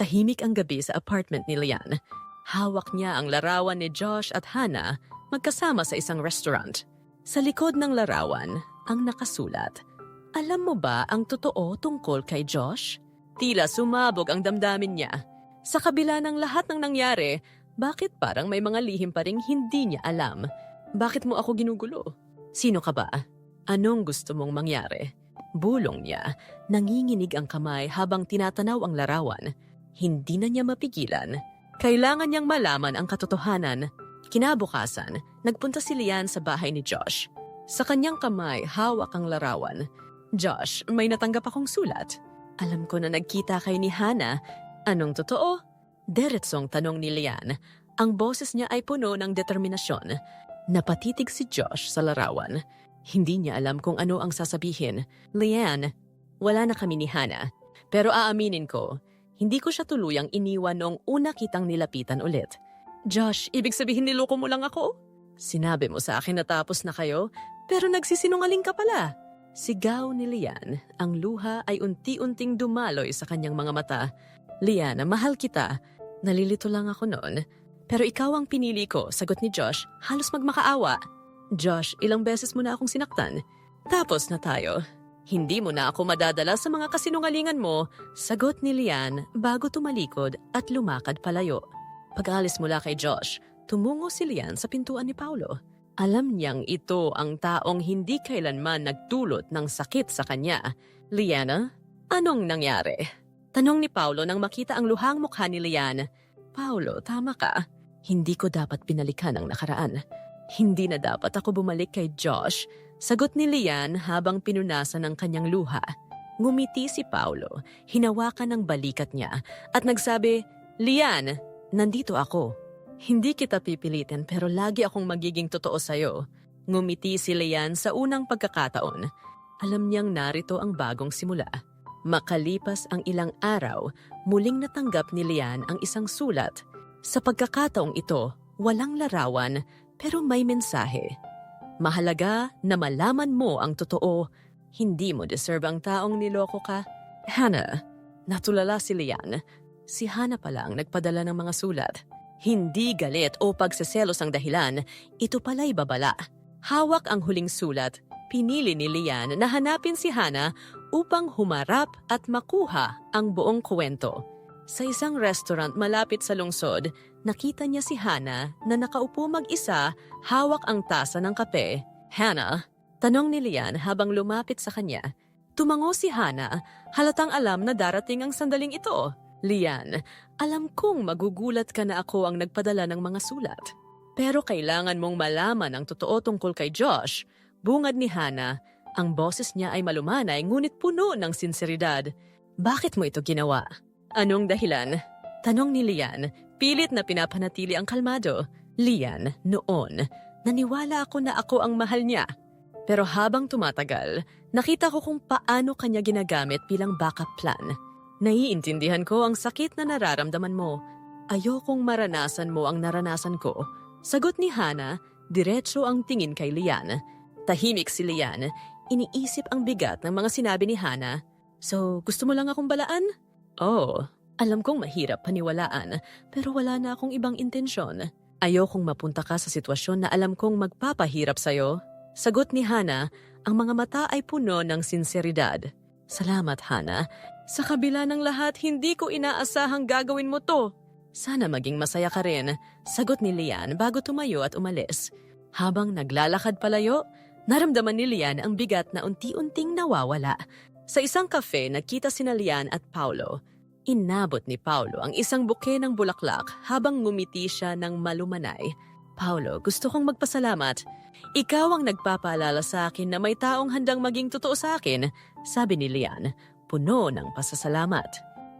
Tahimik ang gabi sa apartment ni Lian. Hawak niya ang larawan ni Josh at Hannah magkasama sa isang restaurant. Sa likod ng larawan, ang nakasulat, Alam mo ba ang totoo tungkol kay Josh? Tila sumabog ang damdamin niya. Sa kabila ng lahat ng nangyari, bakit parang may mga lihim pa ring hindi niya alam? Bakit mo ako ginugulo? Sino ka ba? Anong gusto mong mangyari? Bulong niya, nanginginig ang kamay habang tinatanaw ang larawan. Hindi na niya mapigilan. Kailangan niyang malaman ang katotohanan. Kinabukasan, nagpunta si Lian sa bahay ni Josh. Sa kanyang kamay, hawak ang larawan. Josh, may natanggap akong sulat. Alam ko na nagkita kay ni Hannah. Anong totoo? Deretsong tanong ni Lian. Ang boses niya ay puno ng determinasyon. Napatitig si Josh sa larawan. Hindi niya alam kung ano ang sasabihin. Lian, wala na kami ni Hannah. Pero aaminin ko, hindi ko siya tuluyang iniwan noong una kitang nilapitan ulit. Josh, ibig sabihin niloko mo lang ako? Sinabi mo sa akin na tapos na kayo, pero nagsisinungaling ka pala. Sigaw ni Lian, ang luha ay unti-unting dumaloy sa kanyang mga mata. Lian, mahal kita. Nalilito lang ako noon. Pero ikaw ang pinili ko, sagot ni Josh, halos magmakaawa. Josh, ilang beses mo na akong sinaktan. Tapos na tayo. Hindi mo na ako madadala sa mga kasinungalingan mo, sagot ni Lian bago tumalikod at lumakad palayo. Pag-alis mula kay Josh, tumungo si Lian sa pintuan ni Paulo. Alam niyang ito ang taong hindi kailanman nagdulot ng sakit sa kanya. Liana, anong nangyari? Tanong ni Paulo nang makita ang luhang mukha ni Lian. Paulo, tama ka. Hindi ko dapat pinalikan ang nakaraan. Hindi na dapat ako bumalik kay Josh. Sagot ni Lian habang pinunasan ang kanyang luha. Ngumiti si Paulo, hinawakan ng balikat niya at nagsabi, Lian, nandito ako. Hindi kita pipilitin pero lagi akong magiging totoo sa'yo. Ngumiti si Lian sa unang pagkakataon. Alam niyang narito ang bagong simula. Makalipas ang ilang araw, muling natanggap ni Lian ang isang sulat. Sa pagkakataong ito, walang larawan pero may mensahe. Mahalaga na malaman mo ang totoo. Hindi mo deserve ang taong niloko ka. Hannah, natulala si Lian. Si Hannah pala ang nagpadala ng mga sulat. Hindi galit o pagseselos ang dahilan, ito pala'y babala. Hawak ang huling sulat, pinili ni Lian na hanapin si Hannah upang humarap at makuha ang buong kwento. Sa isang restaurant malapit sa lungsod, nakita niya si Hannah na nakaupo mag-isa, hawak ang tasa ng kape. Hannah, tanong ni Lian habang lumapit sa kanya. Tumango si Hannah, halatang alam na darating ang sandaling ito. Lian, alam kong magugulat ka na ako ang nagpadala ng mga sulat. Pero kailangan mong malaman ang totoo tungkol kay Josh. Bungad ni Hannah, ang boses niya ay malumanay ngunit puno ng sinseridad. Bakit mo ito ginawa? Anong dahilan? Tanong ni Lian, pilit na pinapanatili ang kalmado. Lian, noon, naniwala ako na ako ang mahal niya. Pero habang tumatagal, nakita ko kung paano kanya ginagamit bilang backup plan. Naiintindihan ko ang sakit na nararamdaman mo. Ayokong maranasan mo ang naranasan ko. Sagot ni Hana, diretso ang tingin kay Lian. Tahimik si Lian, iniisip ang bigat ng mga sinabi ni Hana. So, gusto mo lang akong balaan? Oh, alam kong mahirap paniwalaan, pero wala na akong ibang intensyon. Ayokong mapunta ka sa sitwasyon na alam kong magpapahirap sa'yo. Sagot ni Hana, ang mga mata ay puno ng sinseridad. Salamat, Hana. Sa kabila ng lahat, hindi ko inaasahang gagawin mo to. Sana maging masaya ka rin, sagot ni Lian bago tumayo at umalis. Habang naglalakad palayo, naramdaman ni Lian ang bigat na unti-unting nawawala. Sa isang kafe, nagkita sina Lian at Paulo. Inabot ni Paulo ang isang buke ng bulaklak habang ngumiti siya ng malumanay. Paulo, gusto kong magpasalamat. Ikaw ang nagpapaalala sa akin na may taong handang maging totoo sa akin, sabi ni Lian, puno ng pasasalamat.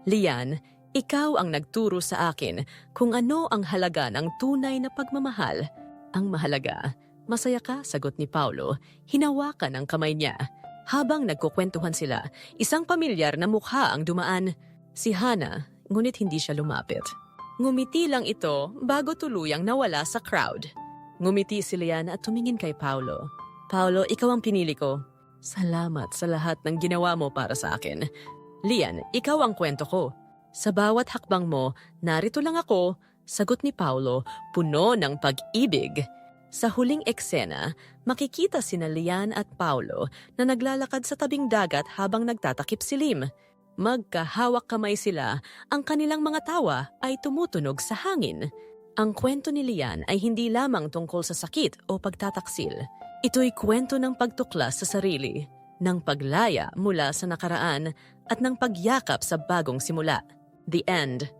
Lian, ikaw ang nagturo sa akin kung ano ang halaga ng tunay na pagmamahal. Ang mahalaga, masaya ka, sagot ni Paulo, hinawakan ang kamay niya. Habang nagkukwentuhan sila, isang pamilyar na mukha ang dumaan. Si Hana, ngunit hindi siya lumapit. Ngumiti lang ito bago tuluyang nawala sa crowd. Ngumiti si Lian at tumingin kay Paulo. Paulo, ikaw ang pinili ko. Salamat sa lahat ng ginawa mo para sa akin. Lian, ikaw ang kwento ko. Sa bawat hakbang mo, narito lang ako, sagot ni Paulo, puno ng pag-ibig. Sa huling eksena, makikita sina Lian at Paulo na naglalakad sa tabing dagat habang nagtatakip silim. Magkahawak kamay sila, ang kanilang mga tawa ay tumutunog sa hangin. Ang kwento ni Lian ay hindi lamang tungkol sa sakit o pagtataksil. Ito'y kwento ng pagtuklas sa sarili, ng paglaya mula sa nakaraan at ng pagyakap sa bagong simula. The End